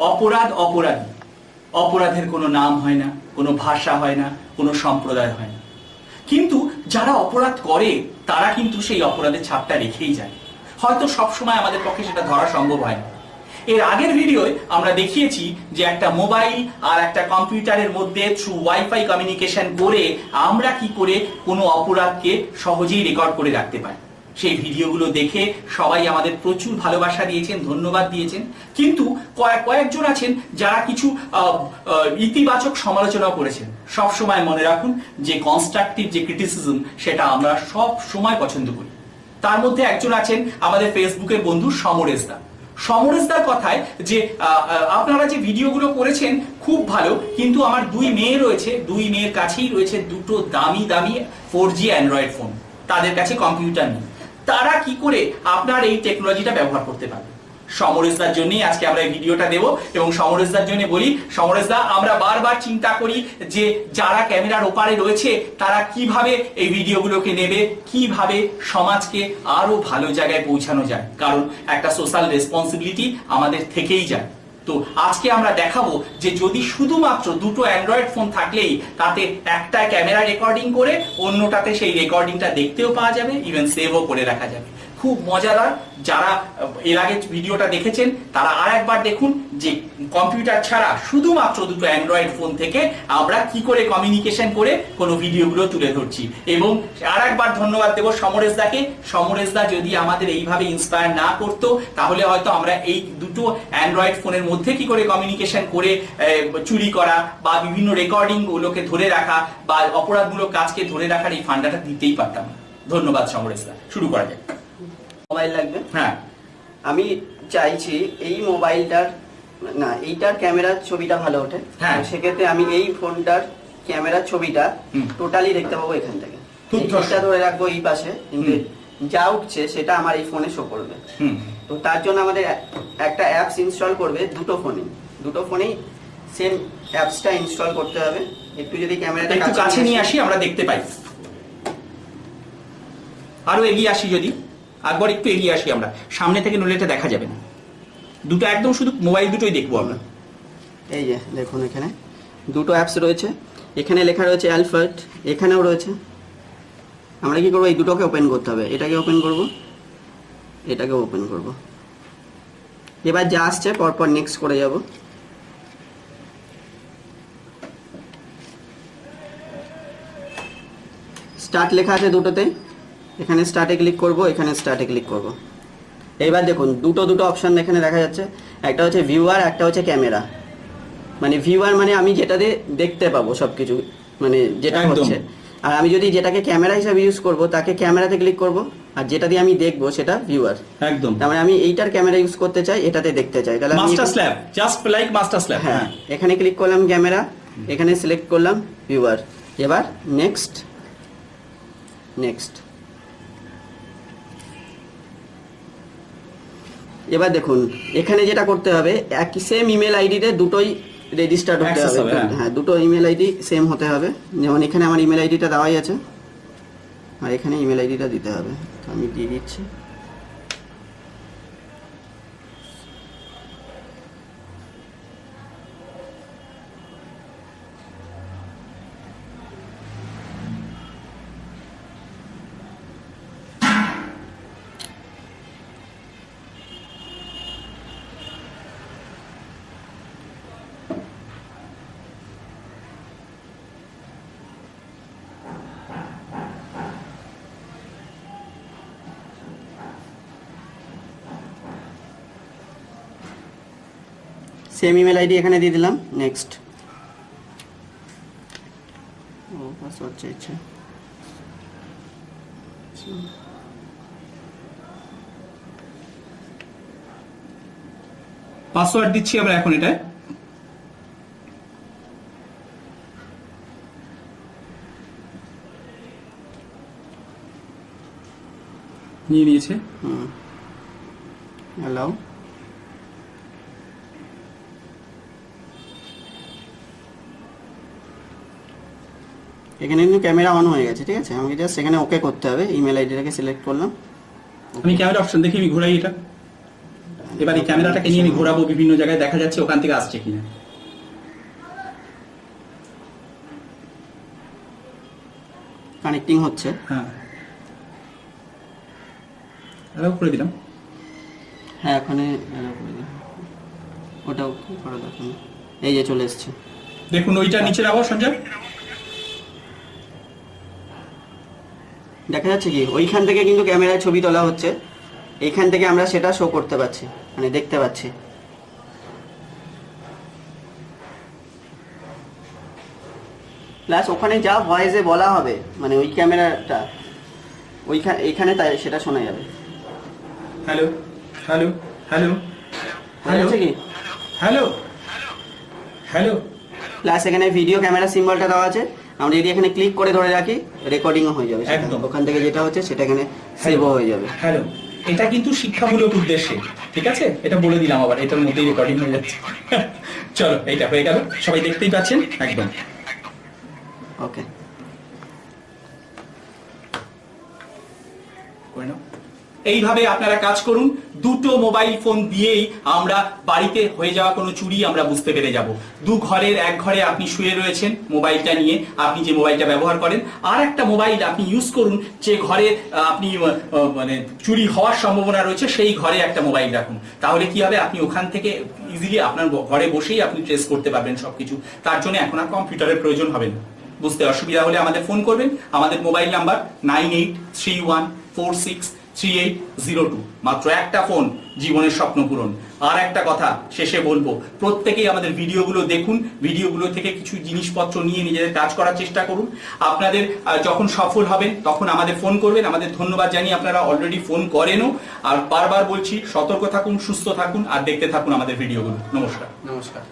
অপরাধ অপরাধী। অপরাধের কোনো নাম হয় না, কোনো ভাষা হয় না, কোনো সম্প্রদায় হয় না। কিন্তু যারা অপরাধ করে, তারা কিন্তু সেই অপরাধের ছাপটা রেখেই যায়। হয়তো সবসময় আমাদের পক্ষে সেটা ধরা সম্ভব হয় না। এর আগের ভিডিওয় আমরা দেখিয়েছি যে একটা মোবাইল আর একটা কম্পিউটারের মধ্যে থ্রু ওয়াইফাই কমিউনিকেশন করে আমরা কি করে কোনো অপরাধকে সহজেই রেকর্ড করে রাখতে পারি। সেই ভিডিওগুলো দেখে সবাই আমাদের প্রচুর ভালোবাসা দিয়েছেন, ধন্যবাদ দিয়েছেন। কিন্তু কয়েক, কয়েকজন আছেন যারা কিছু ইতিবাচক সমালোচনা করেছেন। সব সময় মনে রাখুন যে কনস্ট্রাকটিভ যে ক্রিটিসিজম সেটা আমরা সব সময় পছন্দ করি। তার মধ্যে একজন আছেন আমাদের ফেসবুকের বন্ধু সমরেশ দা সমরেশদার কথায় যে আপনারা যে ভিডিওগুলো করেছেন খুব ভালো, কিন্তু আমার দুই মেয়ে রয়েছে, দুই মেয়ের কাছেই রয়েছে দুটো দামি দামি ফোর জি অ্যান্ড্রয়েড ফোন তাদের কাছে কম্পিউটার নেই। তারা কি করে আপনার এই টেকনোলজিটা ব্যবহার করতে পারবে? সমরেশদার জন্যই আজকে আমরা এই ভিডিওটা দেব এবং সমরেশদার জন্য বলি, সমরেশদা, আমরা বারবার চিন্তা করি যে যারা ক্যামেরার ওপারে রয়েছে, তারা কীভাবে এই ভিডিওগুলোকে নেবে, কীভাবে সমাজকে আরও ভালো জায়গায় পৌঁছানো যায়? কারণ একটা সোশ্যাল রেসপন্সিবিলিটি আমাদের থেকেই যায়। তো আজকে আমরা দেখাবো যে যদি শুধুমাত্র দুটো অ্যান্ড্রয়েড ফোন থাকলেই তাতে একটা ক্যামেরা রেকর্ডিং করে, অন্যটাতে সেই রেকর্ডিংটা দেখতেও পাওয়া যাবে ইভেন সেভও করে রাখা যাবে। খুব মজাদার। যারা, এর আগে ভিডিওটা দেখেছেন, তারা আর একবার দেখুন যে কম্পিউটার ছাড়া শুধুমাত্র দুটো অ্যান্ড্রয়েড ফোন থেকে আমরা কি করে কমিউনিকেশন করে কোনো ভিডিওগুলো তুলে ধরছি। এবং আর একবার ধন্যবাদ দেবো সমরেশ দাকে। সমরেশ দা যদি আমাদের এইভাবে ইন্সপায়ার না করতো, তাহলে হয়তো আমরা এই দুটো অ্যান্ড্রয়েড ফোনের মধ্যে কি করে কমিউনিকেশন করে চুরি করা বা বিভিন্ন রেকর্ডিং গুলোকে ধরে রাখা বা অপরাধমূলক কাজকে ধরে রাখার এই ফান্ডাটা দিতেই পারতাম ধন্যবাদ সমরেশ দা। শুরু করা যাক। মোবাইল লাগবে। হ্যাঁ। আমি চাইছি এই মোবাইলটার না এইটার ক্যামেরার ছবিটা ভালো ওঠে। হ্যাঁ। সেক্ষেত্রে আমি এই ফোনটার ক্যামেরার ছবিটা টোটালি দেখতে পাবো এখান থেকে। এইটা ধরে রাখব এই পাশে কিন্তু যা উঠছে সেটা আমার এই ফোনে শো করবে। হুম। তো তার জন্য আমাদের একটা অ্যাপস ইনস্টল করবে দুটো ফোনে দুটো ফোনেই সেম অ্যাপসটা ইনস্টল করতে হবে। একটু যদি ক্যামেরাটা একটু কাছে নিয়ে আসি আমরা দেখতে পাই। আরও এগিয়ে আসি যদি। একবার একটু এগিয়ে আসি আমরা। সামনে থেকে নইলে এটা দেখা যাবে না। দুটো একদম শুধু মোবাইল দুটোই দেখব আমরা। এই যে, দেখুন এখানে। দুটো অ্যাপস রয়েছে। এখানে লেখা রয়েছে অ্যালফার্ট এখানেও রয়েছে। আমরা কি করব? এই দুটোকে ওপেন করতে হবে। এটাকে ওপেন করব। এটাকে ওপেন করব। এবার যা আসছে, পরপর নেক্সট করে যাব। স্টার্ট লেখা আছে দুটোতে। এখানে স্টার্টে ক্লিক করব এখানে স্টার্টে ক্লিক করব। এইবার দেখুন দুটো দুটো অপশন এখানে দেখা যাচ্ছে। একটা হচ্ছে ভিউয়ার একটা হচ্ছে ক্যামেরা মানে ভিউয়ার মানে আমি যেটাতে দেখতে পাবো সব কিছু মানে যেটা হচ্ছে। আর আমি যদি যেটাকে ক্যামেরা হিসাবে ইউজ করব তাকে ক্যামেরাতে ক্লিক করব আর যেটা দিয়ে আমি দেখব সেটা ভিউয়ার একদম। তার মানে আমি এইটার ক্যামেরা ইউজ করতে চাই এটাতে দেখতে চাই। তাহলে master slab just like master slab হ্যাঁ এখানে ক্লিক করলাম ক্যামেরা এখানে সিলেক্ট করলাম ভিউয়ার এবার নেক্সট নেক্সট এবার দেখুন এখানে যেটা করতে হবে একই সেম ইমেল আইডিতে দুটোই রেজিস্টার্ড হতে হবে, হ্যাঁ। হ্যাঁ দুটো ইমেল আইডি সেম হতে হবে। যেমন এখানে আমার ইমেল আইডিটা দেওয়াই আছে। আর এখানে ইমেল আইডিটা দিতে হবে। তো আমি দিয়ে দিচ্ছি। সেম ইমেল আইডি এখানে দিয়ে দিলাম নেক্সট ও পাসওয়ার্ড চাইছে। পাসওয়ার্ড দিচ্ছি আমরা এখন এটা নিয়ে নিয়েছে। হুম। হ্যালো এখানে কিন্তু ক্যামেরা অন হয়ে গেছে ঠিক আছে? আমাকে জাস্ট সেখানে ওকে করতে হবে। ইমেল আইডিটাকে সিলেক্ট করলাম। আমি ক্যামেরা অপশন দেখি আমি ঘোরাই এটা। এবার এই ক্যামেরাটাকে নিয়ে আমি ঘোরাবো বিভিন্ন জায়গায় দেখা যাচ্ছে ওখান থেকে আসছে কিনা। কানেক্টিং হচ্ছে। হ্যাঁ। অ্যালাউ করে দিলাম। হ্যাঁ ওখানে allow করে দিন। ওটাও করা দেখুন এই যে চলে এসছে। দেখুন ওইটা নিচে রাখো সঞ্জয়? দেখা যাচ্ছে কি ওইখান থেকে কিন্তু ক্যামেরায় ছবি তোলা হচ্ছে। এইখান থেকে আমরা সেটা শো করতে পারছি মানে দেখতে পাচ্ছি। প্লাস ওখানে যা ভয়েসে বলা হবে মানে ওই ক্যামেরাটা ওইখানে এইখানে তাই সেটা শোনা যাবে। হ্যালো হ্যালো হ্যালো যাচ্ছে কি? হ্যালো হ্যালো প্লাস এখানে ভিডিও ক্যামেরা সিম্বলটা দেওয়া আছে। আমরা যদি এখানে ক্লিক করে ধরে রাখি রেকর্ডিংও হয়ে যাবে একদম। ওখান থেকে যেটা হচ্ছে সেটা এখানে সেভও হয়ে যাবে। হ্যালো এটা কিন্তু শিক্ষামূলক উদ্দেশ্যে ঠিক আছে? এটা বলে দিলাম আবার এটার মধ্যেই রেকর্ডিং হয়ে যাচ্ছে। চলো এটা হয়ে গেল। সবাই দেখতেই পাচ্ছেন? একদম। ওকে করে নাও। এইভাবে আপনারা কাজ করুন। দুটো মোবাইল ফোন দিয়েই আমরা বাড়িতে হয়ে যাওয়া কোনো চুরি আমরা বুঝতে পেরে যাব। দু ঘরের, এক ঘরে আপনি শুয়ে রয়েছেন মোবাইলটা নিয়ে, আপনি যে মোবাইলটা ব্যবহার করেন। আর একটা মোবাইল আপনি ইউজ করুন, যে ঘরে আপনি মানে চুরি হওয়ার সম্ভাবনা রয়েছে, সেই ঘরে একটা মোবাইল রাখুন। তাহলে কি হবে? আপনি ওখান থেকে ইজিলি আপনার ঘরে বসেই আপনি ট্রেস করতে পারবেন সবকিছু। তার জন্য এখন আর কম্পিউটারের প্রয়োজন হবে না। বুঝতে অসুবিধা হলে আমাদের ফোন করবেন। আমাদের mobile number nine eight three one four six three eight zero two মাত্র একটা ফোন জীবনের স্বপ্ন পূরণ। আর একটা কথা, শেষে বলব, প্রত্যেকেই আমাদের ভিডিওগুলো দেখুন, ভিডিওগুলো থেকে কিছু জিনিসপত্র নিয়ে নিজেদের কাজ করার চেষ্টা করুন। আপনাদের যখন সফল হবেন, তখন আমাদের ফোন করবেন। আমাদের ধন্যবাদ জানিয়ে আপনারা অলরেডি ফোন করেনও। আর বারবার বলছি, সতর্ক থাকুন, সুস্থ থাকুন, আর দেখতে থাকুন আমাদের ভিডিওগুলো। নমস্কার। নমস্কার।